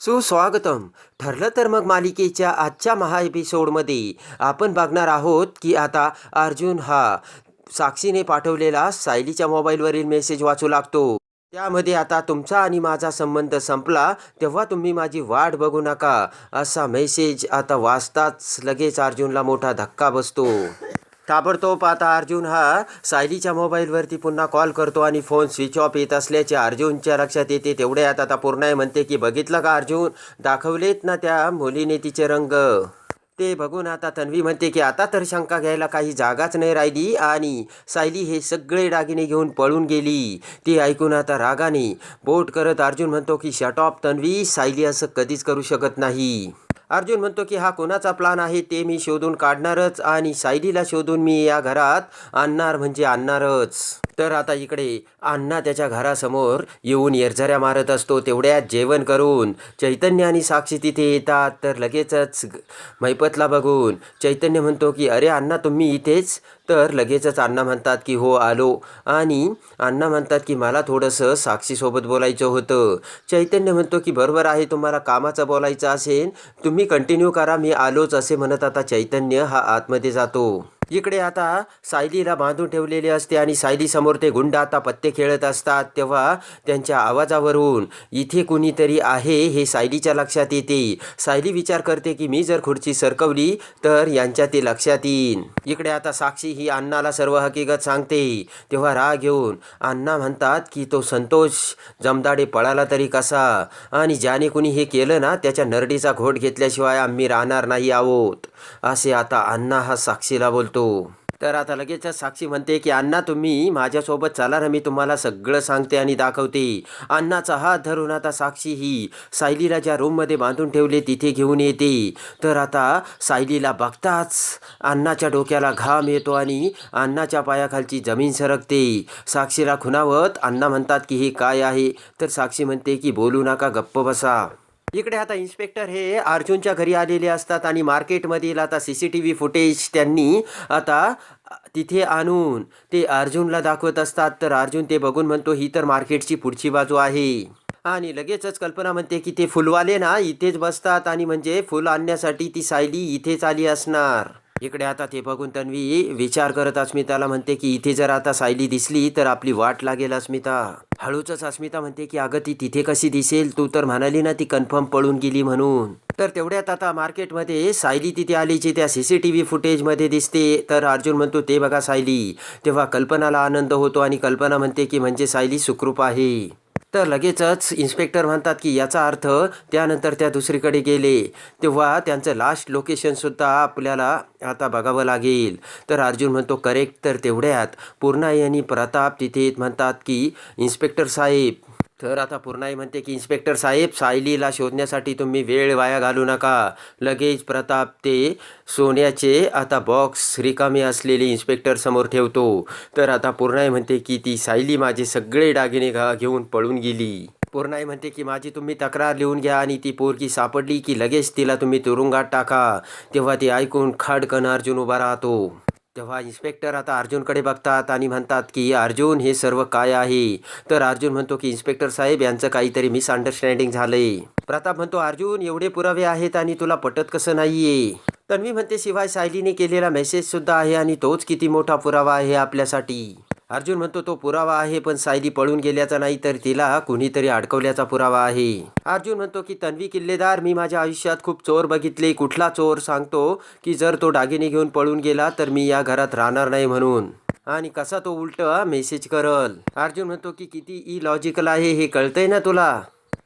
सुस्वागतम. ठरलं तर मग मालिकेच्या आजच्या महा एपिसोडमध्ये आपण बघणार आहोत की आता अर्जुन हा साक्षीने पाठवलेला सायलीच्या मोबाईलवरील मेसेज वाचू लागतो. त्यामध्ये आता तुमचा आणि माझा संबंध संपला तेव्हा तुम्ही माझी वाट बघू नका. असा मेसेज आता वाचताच लगेच अर्जुनला मोठा धक्का बसतो. ताबडतोब आता अर्जुन हा सायलीच्या मोबाईलवरती पुन्हा कॉल करतो आणि फोन स्विच ऑफ येत असल्याचे अर्जुनच्या लक्षात येते. तेवढ्यात आता पूर्णाई म्हणते की बघितलं का अर्जुन? दाखवलेत ना त्या मुलीने तिचे रंग. ते बघून आता तन्वी म्हणते की आता तर शंका घ्यायला काही जागाच नाही राहिली आणि सायली हे सगळे दागिने घेऊन पळून गेली. ते ऐकून आता रागाने बोट करत अर्जुन म्हणतो की शट ऑफ तन्वी. सायली असं कधीच करू शकत नाही. अर्जुन म्हणतो की हा कोणाचा प्लान आहे ते मी शोधून काढणारच आणि सायलीला शोधून मी या घरात आणणार म्हणजे आणणारच. तर आता इकडे अण्णा त्याच्या घरासमोर येऊन येरझऱ्या मारत असतो. तेवढ्यात जेवण करून चैतन्य आणि साक्षी तिथे येतात. तर लगेचच मैपतला बघून चैतन्य म्हणतो की अरे अण्णा तुम्ही इथेच? तर लगेचच अण्णा म्हणतात की हो आलो. आणि अण्णा म्हणतात की मला थोडंसं साक्षीसोबत बोलायचं होतं. चैतन्य म्हणतो की बरोबर आहे तुम्हाला कामाचं बोलायचं असेल तुम्ही कंटिन्यू करा मी आलोच असे म्हणत आता चैतन्य हा आतमध्ये जातो. इकडे आता सायलीला बांधून ठेवलेले असते आणि सायलीसमोर ते गुंड आता पत्ते खेळत असतात. तेव्हा त्यांच्या आवाजावरून इथे कुणीतरी आहे हे सायलीच्या लक्षात येते. सायली विचार करते की मी जर खुर्ची सरकवली तर यांच्या ते लक्षात येईन. इकडे आता साक्षी ही अण्णाला सर्व हकीकत सांगते. तेव्हा राग येऊन अण्णा म्हणतात की तो संतोष जमदाडे पळाला तरी कसा? आणि ज्याने कुणी हे केलं ना त्याच्या नरडीचा घोट घेतल्याशिवाय आम्ही राहणार नाही आहोत. असे आता अण्णा हा साक्षीला बोलतो. तर आता लगेचच साक्षी म्हणते की अण्णा तुम्ही माझ्यासोबत चला ना मी तुम्हाला सगळं सांगते आणि दाखवते. अण्णाचा हात धरून आता साक्षी ही सायलीला ज्या रूममध्ये बांधून ठेवले तिथे घेऊन येते. तर आता सायलीला बघताच अण्णाच्या डोक्याला घाम येतो आणि अण्णाच्या पायाखालची जमीन सरकते. साक्षीला खुणावत अण्णा म्हणतात की हे काय आहे? तर साक्षी म्हणते की बोलू नका गप्प बसा. इकडे आता इन्स्पेक्टर हे अर्जुनच्या घरी आलेले असतात आणि मार्केटमधील आता C C T V footage त्यांनी आता तिथे आणून ते अर्जुनला दाखवत असतात. तर अर्जुन ते बघून म्हणतो ही तर मार्केटची पुढची बाजू आहे. आणि लगेचच कल्पना म्हणते की ते फुलवाले ना इथेच बसतात आणि म्हणजे फुल आणण्यासाठी ती सायली इथेच आली असणार. इकडे आता ते बघून तन्वी विचार करत अस्मिताला म्हणते की इथे जर आता सायली दिसली तर आपली वाट लागेल अस्मिता. हळूच अस्मिता म्हणते की अगं ती तिथे कशी दिसेल? तू तर म्हणाली ना ती कन्फर्म पळून गेली म्हणून. तर तेवढ्यात आता मार्केटमध्ये सायली तिथे आलीची त्या सी सी टी व्ही फुटेजमध्ये दिसते. तर अर्जुन म्हणतो ते बघा सायली. तेव्हा कल्पनाला आनंद होतो आणि कल्पना म्हणते की म्हणजे सायली सुखरूप आहे. तर लगेचच इन्स्पेक्टर म्हणतात की याचा अर्थ त्यानंतर त्या दुसरीकडे गेले. तेव्हा त्यांचं लास्ट लोकेशनसुद्धा आपल्याला आता बघावं लागेल. तर अर्जुन म्हणतो करेक्ट तर तेवढ्यात. पूर्णा आणि प्रताप तिथे म्हणतात की इन्स्पेक्टर साहेब तर आता पूर्णाई म्हणते की इन्स्पेक्टर साहेब सायलीला शोधण्यासाठी तुम्ही वेळ वाया घालू नका. लगेच प्रताप ते सोन्याचे आता बॉक्स रिकामे असलेले इन्स्पेक्टर समोर ठेवतो. तर आता पूर्णाई म्हणते की ती सायली माझे सगळे दागिने घा घेऊन पळून गेली. पूर्णाई म्हणते की माझी तुम्ही तक्रार लिहून घ्या आणि ती पोरगी सापडली की लगेच तिला तुम्ही तुरुंगात टाका. तेव्हा ती ऐकून खाडकन अर्जुन उभा राहतो. तेव्हा इन्स्पेक्टर आता अर्जुनकडे बघतात आणि म्हणतात की अर्जुन हे सर्व काय आहे? तर अर्जुन म्हणतो की इन्स्पेक्टर साहेब यांचं काहीतरी मिसअंडरस्टँडिंग झालंय. प्रताप म्हणतो अर्जुन एवढे पुरावे आहेत आणि तुला पटत कसं नाहीये? तन्वी म्हणते शिवाय सायलीने केलेला मेसेज सुद्धा आहे आणि तोच किती मोठा पुरावा आहे आपल्यासाठी. अर्जुन म्हणतो तो पुरावा आहे पण सायली पळून गेल्याचा नाही तर तिला कुणीतरी अडकवल्याचा पुरावा आहे. अर्जुन म्हणतो की तन्वी किल्लेदार मी माझ्या आयुष्यात खूप चोर बघितले. कुठला चोर सांगतो की जर तो दागिने घेऊन पळून गेला तर मी या घरात राहणार नाही म्हणून. आणि कसा तो उलट मेसेज करल. अर्जुन म्हणतो की किती ई लॉजिकल आहे हे कळतंय ना तुला?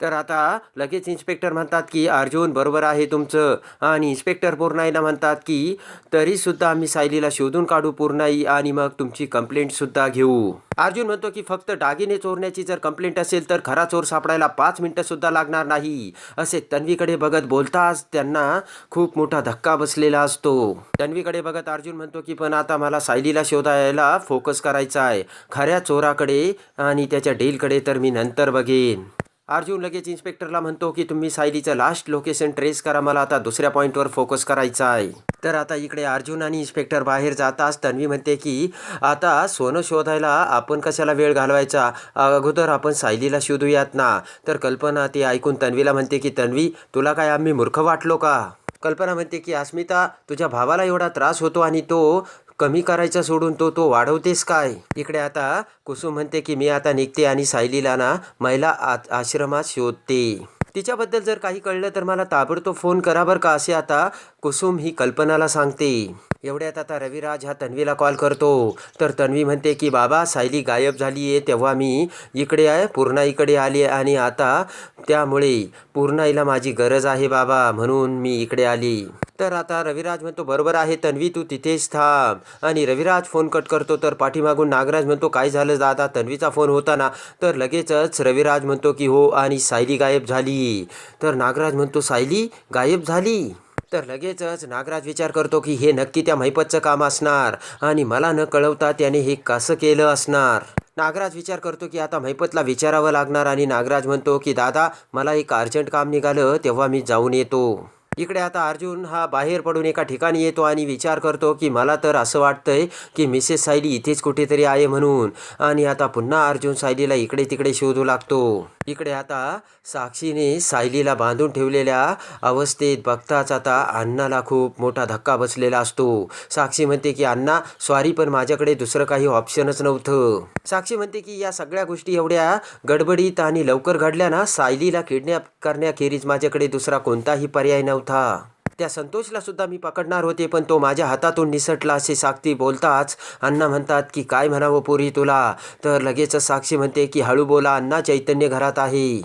तर आता लगेच इन्स्पेक्टर म्हणतात की अर्जुन बरोबर आहे तुमचं. आणि इन्स्पेक्टर पूर्णाईला म्हणतात की तरीसुद्धा आम्ही सायलीला शोधून काढू पूर्णाई आणि मग तुमची कंप्लेंटसुद्धा घेऊ. अर्जुन म्हणतो की फक्त दागिने चोरण्याची जर कंप्लेंट असेल तर खरा चोर सापडायला पाच मिनटंसुद्धा लागणार नाही. असे तन्वीकडे बघत बोलताच त्यांना खूप मोठा धक्का बसलेला असतो. तन्वीकडे बघत अर्जुन म्हणतो की पण आता मला सायलीला शोधायला फोकस करायचा आहे. खऱ्या चोराकडे आणि त्याच्या डीलकडे तर मी नंतर बघेन. अर्जुन लगेच इन्स्पेक्टरला म्हणतो की तुम्ही सायलीचं लास्ट लोकेशन ट्रेस करा मला आता दुसऱ्या पॉईंटवर फोकस करायचा आहे. तर आता इकडे अर्जुन आणि इन्स्पेक्टर बाहेर जाताच तन्वी म्हणते की आता सोनं शोधायला आपण कशाला वेळ घालवायचा? अगोदर आपण सायलीला शोधूयात ना. तर कल्पना ते ऐकून तन्वीला म्हणते की तन्वी तुला काय आम्ही मूर्ख वाटलो का? कल्पना म्हणते की अस्मिता तुझ्या भावाला एवढा त्रास होतो आणि तो कमी करायचा सोडून तो तो वाढवतेस काय? इकडे आता कुसुम म्हणते की मी आता निघते आणि सायलीला ना महिला आश्रमात शोधते. तिच्याबद्दल जर काही कळलं तर मला ताबडतोब फोन करा बरं का असे आता कुसुम ही कल्पनाला सांगते. एवढ्यात आता रविराज हा तन्वीला कॉल करतो. तर तन्वी म्हणते की बाबा सायली गायब झाली आहे तेव्हा मी इकडे आहे पूर्णा इकडे आली आहे आणि आता त्यामुळे पूर्णाईला माझी गरज आहे बाबा म्हणून मी इकडे आली. तर आता रविराज म्हणतो बरोबर आहे तन्वी तू तिथेच थांब. आणि रविराज फोन कट करतो तर पाठीमागून नागराज म्हणतो काय झालं दादा तन्वीचा फोन होता ना? तर लगेचच रविराज म्हणतो की हो आणि सायली गायब झाली. तर नागराज म्हणतो सायली गायब झाली? तर लगेचच नागराज विचार करतो की हे नक्की त्या महिपतचं काम असणार आणि मला न कळवता त्याने हे कसं केलं असणार. नागराज विचार करतो की आता महिपतला विचारावं लागणार आणि नागराज म्हणतो की दादा मला एक अर्जंट काम निघालं तेव्हा मी जाऊन येतो. इकडे आता अर्जुन हा बाहेर पडून एका ठिकाणी येतो आणि विचार करतो की मला तर असं वाटतंय की मिसेस सायली इथेच कुठेतरी आहे म्हणून. आणि आता पुन्हा अर्जुन सायलीला इकडे तिकडे शोधू लागतो. इकडे आता साक्षीने सायलीला बांधून ठेवलेल्या अवस्थेत बघताच आता अण्णाला खूप मोठा धक्का बसलेला असतो. साक्षी म्हणते की अण्णा सॉरी पण माझ्याकडे दुसरं काही ऑप्शनच नव्हतं. साक्षी म्हणते की या सगळ्या गोष्टी एवढ्या गडबडीत आणि लवकर घडल्या ना सायलीला किडनॅप करण्याखेरीज माझ्याकडे दुसरा कोणताही पर्याय नव्हता. त्या संतोषला सुद्धा मी पकडणार होते पण तो माझ्या हातातून निसटला असे साक्षी बोलताच अण्णा म्हणतात की काय म्हणावं पोरी तुला? तर लगेचच साक्षी म्हणते की हळू बोला अण्णा चैतन्य घरात आहे.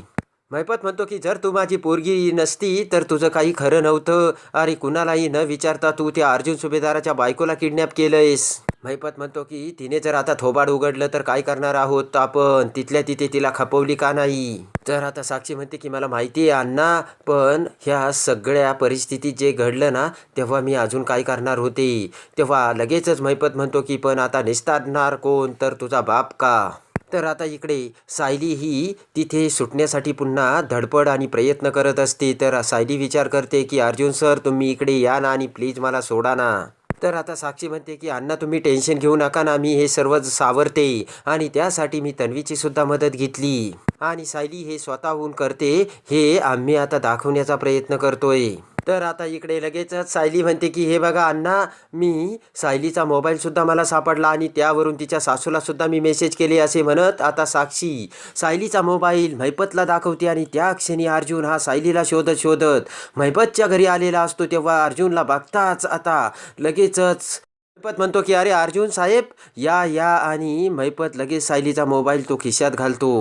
मैपत म्हणतो की जर तू माझी पोरगी नसती तर तुझं काही खरं नव्हतं. अरे कुणालाही न विचारता तू त्या अर्जुन सुभेदाराच्या बायकोला किडनॅप केलंयस. महिपत म्हणतो की तिने जर आता थोबाड उघडलं तर काय करणार आहोत आपण? तिथल्या तिथे तिला खपवली का नाही? तर आता साक्षी म्हणते की मला माहिती आहे अण्णा पण ह्या सगळ्या परिस्थितीत जे घडलं ना तेव्हा मी अजून काय करणार होते? तेव्हा लगेचच महिपत म्हणतो की पण आता निस्तारणार कोण? तर तुझा बाप का? तर आता इकडे सायली ही तिथे सुटण्यासाठी पुन्हा धडपड आणि प्रयत्न करत असते. तर सायली विचार करते की अर्जुन सर तुम्ही इकडे या ना आणि प्लीज मला सोडा ना. तर आता साक्षी म्हणते की अण्णा तुम्ही टेन्शन घेऊ नका ना मी हे सर्व सावरते आणि त्यासाठी मी तन्वीची सुद्धा मदत घेतली. आणि सायली हे स्वतःहून करते हे आम्ही आता दाखवण्याचा प्रयत्न करतोय. तर आता इकडे लगेचच सायली म्हणते की हे बघा अण्णा मी सायलीचा मोबाईलसुद्धा मला सापडला आणि त्यावरून तिच्या सासूलासुद्धा मी मेसेज केले असे म्हणत आता साक्षी सायलीचा मोबाईल मैपतला दाखवते आणि त्या क्षणी अर्जुन हा सायलीला शोधत शोधत मैपतच्या घरी आलेला असतो तेव्हा अर्जुनला बघताच आता लगेचच मैपत म्हणतो की अरे अर्जुन साहेब या या आणि मैपत लगेच सायलीचा मोबाईल तो खिशात घालतो.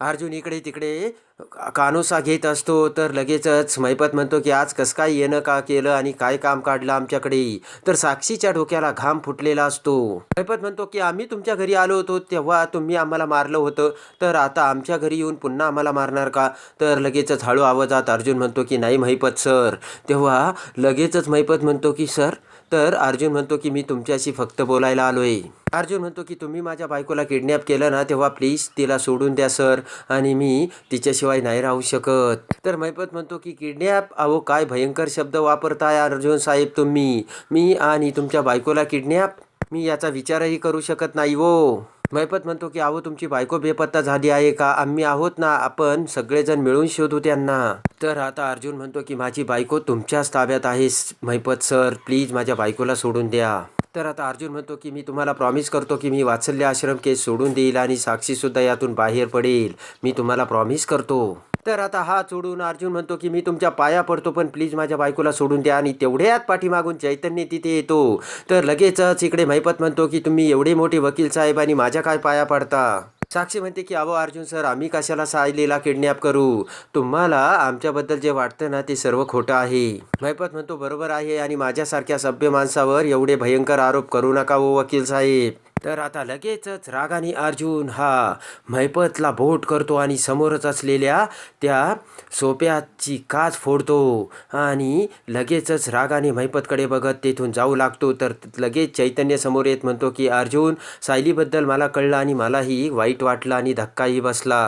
अर्जुन इकडे तिकडे कानोसा घेत असतो तर लगेचच मैपत म्हणतो की आज कसं काय येणं का केलं आणि काय काम काढलं आमच्याकडे? तर साक्षीच्या डोक्याला घाम फुटलेला असतो. मैपत म्हणतो की आम्ही तुमच्या घरी आलो होतो तेव्हा तुम्ही आम्हाला मारलं होतं. तर आता आमच्या घरी येऊन पुन्हा आम्हाला मारणार का? तर लगेचच हळू आवाजात अर्जुन म्हणतो की नाही मैपत सर. तेव्हा लगेचच मैपत म्हणतो की सर तर अर्जुन म्हणतो की मी तुमच्याशी फक्त बोलायला आलो आहे अर्जुन म्हणतो की तुम्ही माझ्या बायकोला किडनॅप केलं ना तेव्हा प्लीज तिला सोडून द्या सर आणि मी तिच्याशिवाय नाही राहू शकत. तर मैपत म्हणतो की किडनॅप अहो काय भयंकर शब्द वापरताय अर्जुन साहेब तुम्ही. मी आणि तुमच्या बायकोला किडनॅप मी याचा विचारही करू शकत नाही वो मैपत म्हणतो की अहो तुमची बायको बेपत्ता झाली आहे का? आम्ही आहोत ना आपण सगळेजण मिळून शोधू त्यांना. तर आता अर्जुन म्हणतो की माझी बायको तुमच्याच ताब्यात आहे मैपत सर. प्लीज माझ्या बायकोला सोडून द्या. तर आता अर्जुन म्हणतो की मी तुम्हाला प्रॉमिस करतो की मी वात्सल्य आश्रम केस सोडून देईल आणि साक्षीसुद्धा यातून बाहेर पडेल. मी तुम्हाला प्रॉमिस करतो. तर आता हा सोडून अर्जुन म्हणतो की मी तुमच्या पाया पडतो पण प्लीज माझ्या बायकोला सोडून द्या आणि तेवढ्यात पाठीमागून चैतन्य तिथे येतो. तर लगेचच इकडे मैपत म्हणतो की तुम्ही एवढे मोठे वकील साहेब आणि माझ्या काय पाया पडता? साक्षी म्हणते की अहो अर्जुन सर आम्ही कशाला सायलीला किडनॅप करू? तुम्हाला आमच्याबद्दल जे वाटतं ना ते सर्व खोटं आहे. मैपत म्हणतो बरोबर आहे आणि माझ्यासारख्या सभ्य माणसावर एवढे भयंकर आरोप करू नका हो वकील साहेब. तर आता लगेचच रागाने अर्जुन हा मैपतला बोट करतो आणि समोरच असलेल्या त्या सोप्याची काच फोडतो. आणि लगेचच रागाने मैपतकडे बघत तेथून जाऊ लागतो. तर लगेच चैतन्य समोर येत म्हणतो की अर्जुन सायलीबद्दल मला कळलं आणि मलाही वाईट वाटलं आणि धक्काही बसला.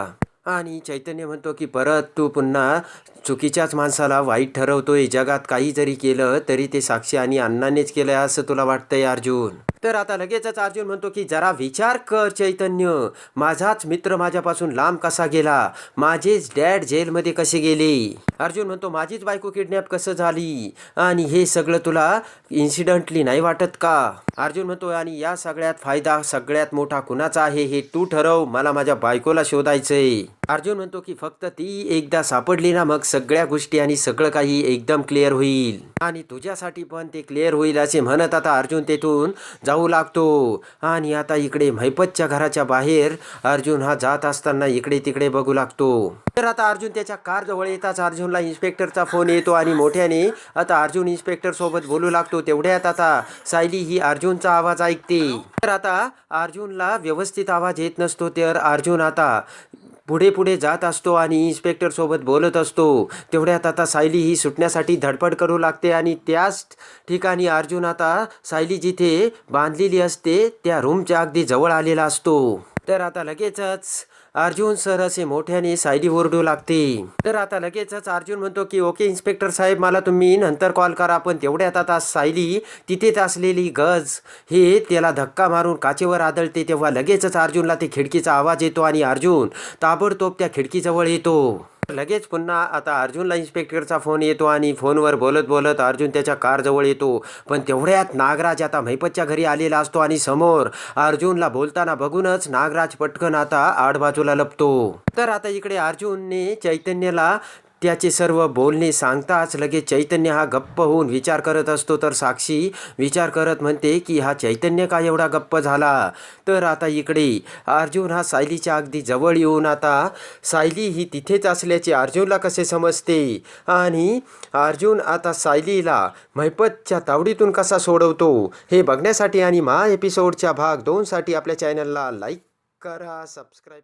आणि चैतन्य म्हणतो की परत तू पुन्हा चुकीच्याच माणसाला वाईट ठरवतोय जगात काही जरी केलं तरी ते साक्षी आणि अण्णानेच केलंय असं तुला वाटतंय अर्जुन? तर आता लगेचच अर्जुन म्हणतो की जरा विचार कर चैतन्य माझाच मित्र माझ्यापासून लांब कसा गेला? माझेच डॅड जेलमध्ये कसे गेले? अर्जुन म्हणतो माझीच बायको किडनॅप कसं झाली? आणि हे सगळं तुला इन्सिडंटली नाही वाटत का? अर्जुन म्हणतो आणि या सगळ्यात फायदा सगळ्यात मोठा कुणाचा आहे हे तू ठरव मला माझ्या बायकोला शोधायचंय. अर्जुन म्हणतो की फक्त ती एकदा सापडली ना मग सगळ्या गोष्टी आणि सगळं काही एकदम क्लिअर होईल. आणि तुझ्यासाठी पण ते क्लिअर होईल असे म्हणत आता अर्जुन तेथून जाऊ लागतो. आणि आता इकडे महिपतच्या घराच्या बाहेर अर्जुन हा जात असताना इकडे तिकडे बघू लागतो. तर आता अर्जुन त्याच्या कार जवळ येताच अर्जुनला इन्स्पेक्टरचा फोन येतो आणि मोठ्याने आता अर्जुन इन्स्पेक्टर सोबत बोलू लागतो तेवढ्यात आता सायली ही अर्जुनचा आवाज ऐकते. तर आता अर्जुनला व्यवस्थित आवाज येत नसतो तर अर्जुन आता पुढे पुढे जात असतो आणि इन्स्पेक्टरसोबत बोलत असतो. तेवढ्यात आता सायली ही सुटण्यासाठी धडपड करू लागते आणि त्याच ठिकाणी अर्जुन आता सायली जिथे बांधलेली असते त्या रूमच्या अगदी जवळ आलेला असतो. तर आता लगेचच अर्जुन सर असे मोठ्याने सायली ओरडू लागते. तर आता लगेचच अर्जुन म्हणतो की ओके इन्स्पेक्टर साहेब मला तुम्ही नंतर कॉल करा पण तेवढ्यात आता सायली तिथेच असलेली गज हे त्याला धक्का मारून काचेवर आदळते. तेव्हा लगेचच अर्जुनला ते खिडकीचा आवाज येतो आणि अर्जुन ताबडतोब त्या खिडकीजवळ येतो. लगेच पुन्हा आता अर्जुनला इन्स्पेक्टरचा फोन येतो आणि फोनवर बोलत बोलत अर्जुन त्याच्या कारजवळ येतो. पण तेवढ्यात नागराज आता महिपतच्या घरी आलेला असतो आणि समोर अर्जुनला बोलताना बघूनच नागराज पटकन आता आडबाजूला लपतो. तर आता इकडे अर्जुनने चैतन्यला त्याचे सर्व बोलणे सांगताच लगेच चैतन्य हा गप्प होऊन विचार करत असतो. तर साक्षी विचार करत म्हणते की हा चैतन्य का एवढा गप्प झाला? तर आता इकडे अर्जुन हा सायलीच्या अगदी जवळ येऊन आता सायली ही तिथेच असल्याचे अर्जुनला कसे समजते? आणि अर्जुन आता सायलीला महिपतच्या तावडीतून कसा सोडवतो? हे बघण्यासाठी आणि महा एपिसोडच्या भाग दोनसाठी आपल्या चॅनलला लाईक करा सबस्क्राईब